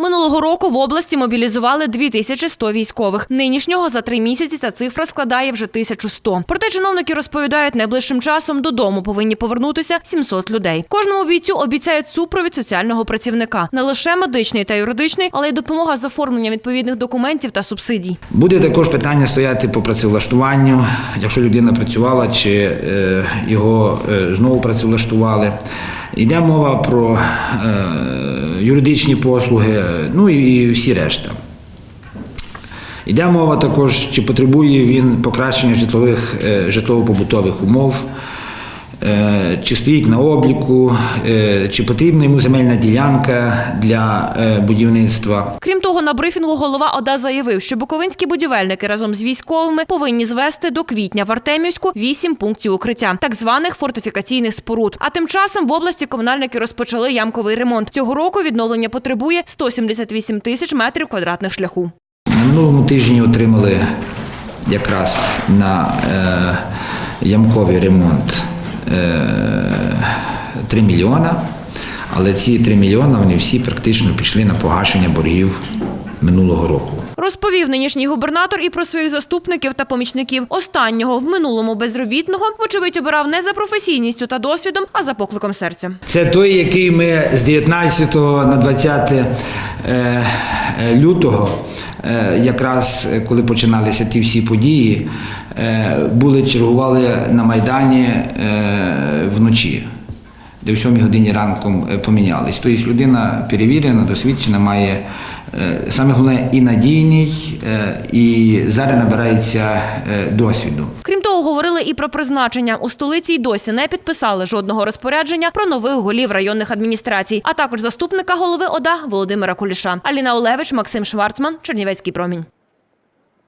Минулого року в області мобілізували 2100 військових. Нинішнього за три місяці ця цифра складає вже 1100. Проте чиновники розповідають, найближчим часом додому повинні повернутися 700 людей. Кожному бійцю обіцяють супровід соціального працівника, не лише медичний та юридичний, але й допомога з оформленням відповідних документів та субсидій. Буде також питання стояти по працевлаштуванню, якщо людина працювала чи е, його е, знову працевлаштували. Йде мова про е, юридичні послуги, ну і, всі решта. Йде мова також, чи потребує він покращення житлових, е, житлово-побутових умов, чи стоїть на обліку, е, чи потрібна йому земельна ділянка для е, будівництва. Крім того, на брифінгу голова ОДА заявив, що буковинські будівельники разом з військовими повинні звести до квітня в Артемівську вісім пунктів укриття, так званих фортифікаційних споруд. А тим часом в області комунальники розпочали ямковий ремонт. Цього року відновлення потребує 178 тисяч метрів квадратних шляху. На минулому тижні отримали якраз на е, ямковий ремонт е, 3 мільйона, але ці 3 мільйона вони всі практично пішли на погашення боргів минулого року. Розповів нинішній губернатор і про своїх заступників та помічників. Останнього в минулому безробітного, вочевидь, обирав не за професійністю та досвідом, а за покликом серця. Це той, який ми з 19 на 20 е, е, лютого, е, якраз е, коли починалися ті всі події, е, були чергували на Майдані е, вночі. Де в 7 годині ранком е, помінялись. Тобто людина перевірена, досвідчена, має е, саме головне і надійний, е, і зараз набирається е, досвіду. Того, говорили і про призначення. У столиці й досі не підписали жодного розпорядження про нових голів районних адміністрацій, а також заступника голови ОДА Володимира Куліша. Аліна Олевич, Максим Шварцман, Чернівецький промінь.